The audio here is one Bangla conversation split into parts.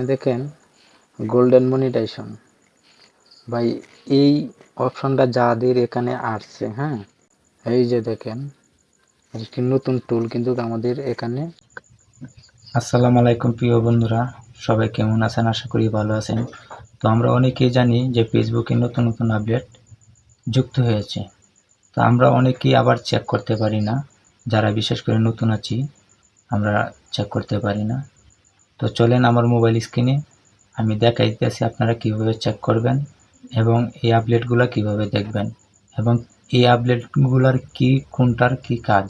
এখানে দেখেন গোল্ডেন মনিটাইজেশন ভাই, এই অপশনটা যাদের এখানে আসছে হ্যাঁ? এই যে দেখেন একটি নতুন টুল কিন্তু আমাদের এখানে। আসসালামু আলাইকুম, প্রিয় বন্ধুরা। সবাই কেমন আছেন? আশা করি ভালো আছেন। তো আমরা অনেকেই জানি যে ফেসবুকে নতুন নতুন আপডেট যুক্ত হয়েছে। তো আমরা অনেকেই আবার চেক করতে পারি না। যারা বিশেষ করে নতুন আছি, আমরা চেক করতে পারি না। তো চলেন আমার মোবাইল স্ক্রিনে, আমি দেখাই দিতেছি আপনারা কীভাবে চেক করবেন এবং এই আপডেটগুলো কীভাবে দেখবেন এবং এই আপডেটগুলোর কি, কোনটার কি কাজ।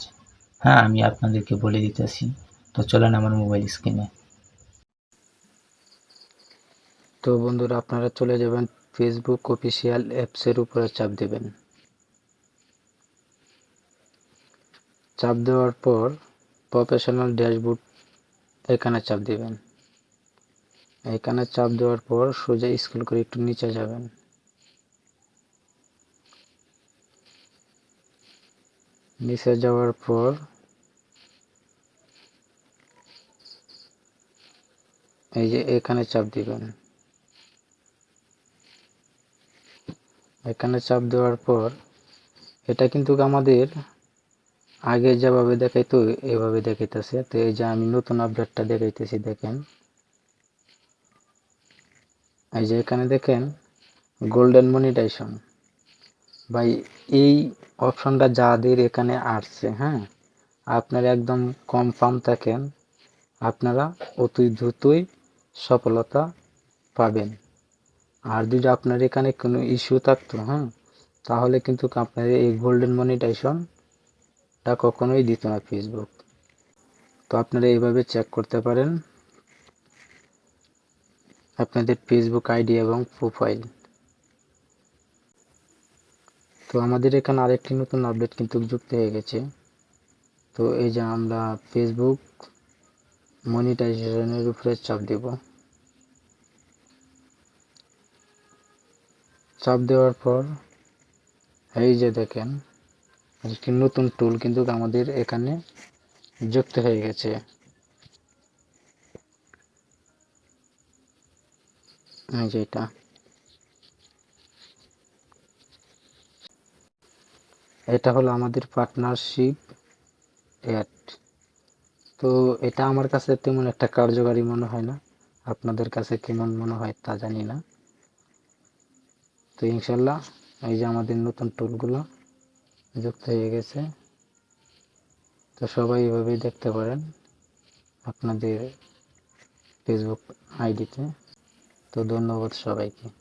হ্যাঁ আমি আপনাদেরকে বলে দিতেছি। তো চলেন আমার মোবাইল স্ক্রিনে। তো বন্ধুরা, আপনারা চলে যাবেন ফেসবুক অফিসিয়াল অ্যাপসের উপরে চাপ দেবেন। চাপ দেওয়ার পর প্রফেশনাল ড্যাশবোর্ড এখানে চাপ দিবেন। এখানে চাপ দেওয়ার পর সোজা স্ক্রল করে একটু নিচে যাবেন। নিচে যাওয়ার পর এই যে এখানে চাপ দিবেন। এখানে চাপ দেওয়ার পর এটা কিন্তু আমাদের আগে যেভাবে দেখাইতো, এভাবে দেখাইতেছে। তো এই যে আমি নতুন আপডেটটা দেখাইতেছি, দেখেন। এই যে এখানে দেখেন গোল্ডেন মনিটাইজেশন ভাই, এই অপশনটা যাদের এখানে আসছে হ্যাঁ আপনারা একদম কনফার্ম থাকেন, আপনারা অতি দ্রুতই সফলতা পাবেন। আর যদি আপনার এখানে কোনো ইস্যু থাকতো হ্যাঁ তাহলে কিন্তু আপনার এই গোল্ডেন মনিটাইজেশনটা কখনোই দিত না ফেসবুক তো আপনারা এইভাবে চেক করতে পারেন। আপনাদের ফেসবুক আইডি এবং প্রোফাইল তো আমাদের এখানে আরেকটি নতুন আপডেট কিন্তু যুক্ত হয়ে গেছে। তো এই যে আমরা ফেসবুক মনিটাইজেশনের উপরে চাপ দেব। চাপ দেওয়ার পর, এই যে দেখেন নতুন টুল কিন্তু আমাদের এখানে যুক্ত হয়ে গেছে। এই যে এটা। এটা হলো আমাদের পার্টনারশিপ অ্যাড তো এটা আমার কাছে তেমন একটা কার্যকারী মনে হয় না। আপনাদের কাছে কেমন মনে হয় তা জানি না। তো ইনশাল্লাহ এই যে আমাদের নতুন টুলগুলো যুক্ত হয়ে গেছে। তো সবাই এভাবেই দেখতে পারেন আপনাদের ফেসবুক আইডিতে। তো ধন্যবাদ সবাইকে।